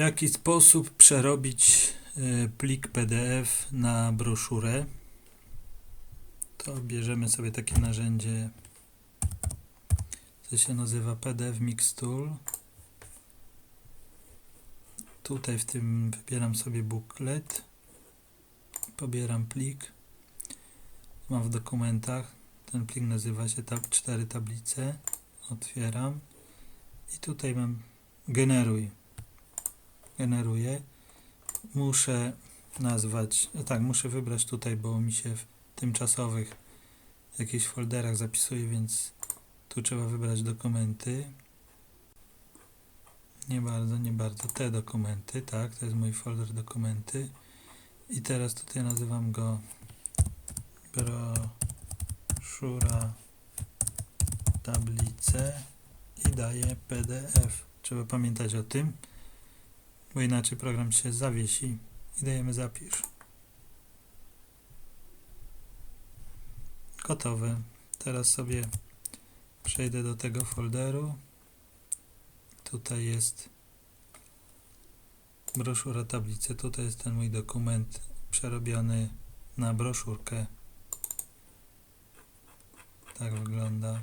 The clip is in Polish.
jaki sposób przerobić e, plik PDF na broszurę. To bierzemy sobie takie narzędzie, co się nazywa PDF Mix Tool. Tutaj w tym wybieram sobie booklet, pobieram plik, mam w dokumentach, ten plik nazywa się tab 4 tablice, otwieram i tutaj mam generuj generuję. Muszę nazwać, tak, muszę wybrać tutaj, bo mi się w tymczasowych jakichś folderach zapisuje, więc tu trzeba wybrać dokumenty. Nie bardzo, nie bardzo. Te dokumenty, tak, to jest mój folder dokumenty. I teraz tutaj nazywam go broszura tablice i daję PDF. Trzeba pamiętać o tym bo inaczej program się zawiesi i dajemy zapisz. Gotowe. Teraz sobie przejdę do tego folderu. Tutaj jest broszura tablicy. Tutaj jest ten mój dokument przerobiony na broszurkę. Tak wygląda.